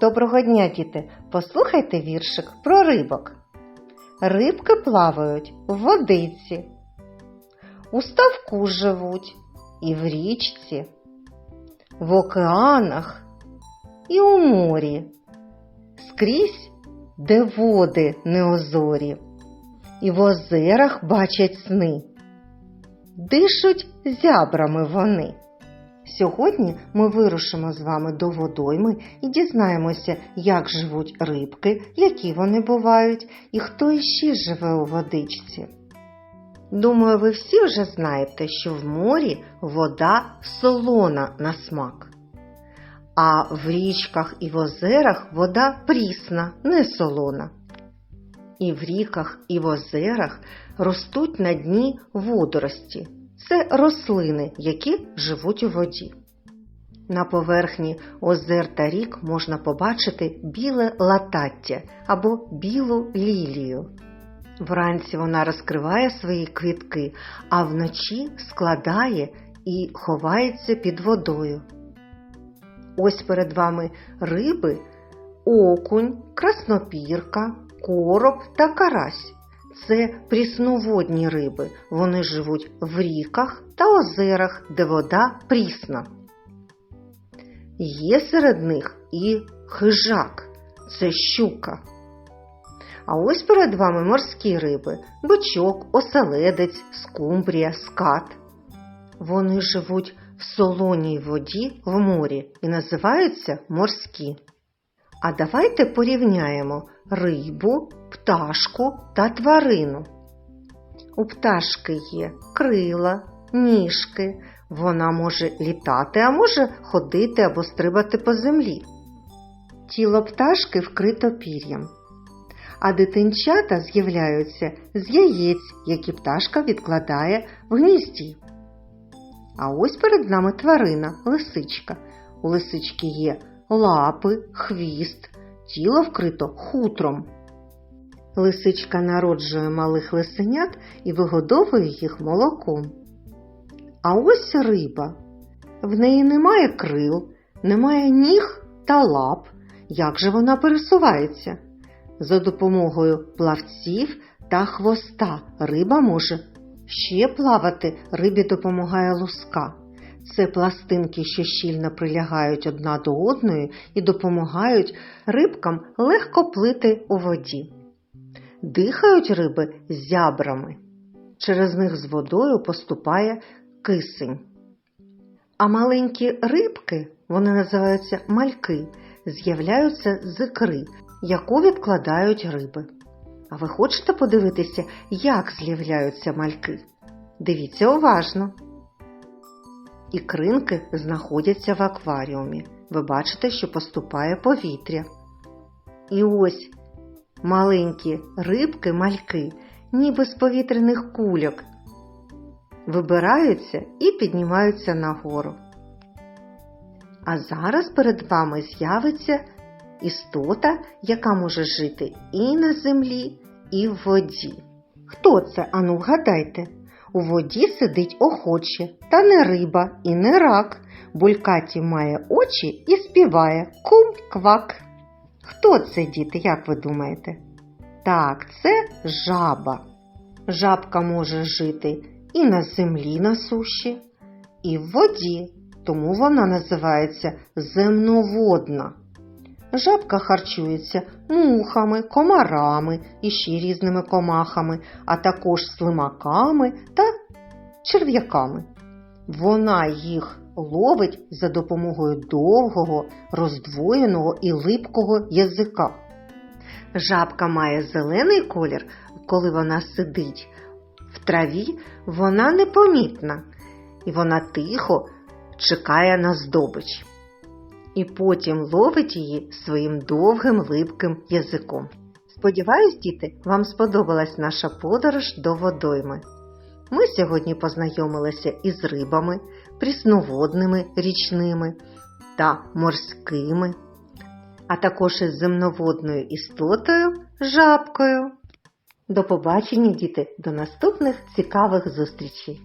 Доброго дня, діти! Послухайте віршик про рибок. Рибки плавають в водиці, у ставку живуть і в річці, в океанах і у морі, скрізь, де води неозорі, і в озерах бачать сни, дишуть зябрами вони. Сьогодні ми вирушимо з вами до водойми і дізнаємося, як живуть рибки, які вони бувають і хто іще живе у водичці. Думаю, ви всі вже знаєте, що в морі вода солона на смак, а в річках і в озерах вода прісна, не солона. І в ріках і в озерах ростуть на дні водорості. Це рослини, які живуть у воді. На поверхні озер та рік можна побачити біле латаття або білу лілію. Вранці вона розкриває свої квітки, а вночі складає і ховається під водою. Ось перед вами риби, окунь, краснопірка, короб та карась. Це прісноводні риби. Вони живуть в ріках та озерах, де вода прісна. Є серед них і хижак це щука. А ось перед вами морські риби бичок, оселедець, скумбрія, скат. Вони живуть в солоній воді в морі і називаються морські. А давайте порівняємо рибу, пташку та тварину. У пташки є крила, ніжки, вона може літати, а може ходити або стрибати по землі. Тіло пташки вкрито пір'ям, а дитинчата з'являються з яєць, які пташка відкладає в гнізді. А ось перед нами тварина, лисичка. У лисички є лапи, хвіст, тіло вкрито хутром. Лисичка народжує малих лисенят і вигодовує їх молоком. А ось риба. В неї немає крил, немає ніг та лап. Як же вона пересувається? За допомогою плавців та хвоста риба може ще плавати, рибі допомагає луска. Це пластинки, що щільно прилягають одна до одної і допомагають рибкам легко плити у воді. Дихають риби зябрами. Через них з водою поступає кисень. А маленькі рибки, вони називаються мальки, з'являються з ікри, яку відкладають риби. А ви хочете подивитися, як з'являються мальки? Дивіться уважно. Ікринки знаходяться в акваріумі. Ви бачите, що поступає повітря. І ось маленькі рибки-мальки, ніби з повітряних кульок, вибираються і піднімаються нагору. А зараз перед вами з'явиться істота, яка може жити і на землі, і в воді. Хто це? Ану, вгадайте. У воді сидить охоче, та не риба і не рак. Булькаті має очі і співає кум-квак. Хто це, діти, як ви думаєте? Так, це жаба. Жабка може жити і на землі на суші, і в воді, тому вона називається земноводна. Жабка харчується мухами, комарами і ще різними комахами, а також слимаками та черв'яками. Вона їх ловить за допомогою довгого, роздвоєного і липкого язика. Жабка має зелений колір, коли вона сидить. В траві вона непомітна, і вона тихо чекає на здобич і потім ловить її своїм довгим липким язиком. Сподіваюсь, діти, вам сподобалась наша подорож до водойми. Ми сьогодні познайомилися із рибами, прісноводними річними та морськими, а також із земноводною істотою жабкою. До побачення, діти, до наступних цікавих зустрічей!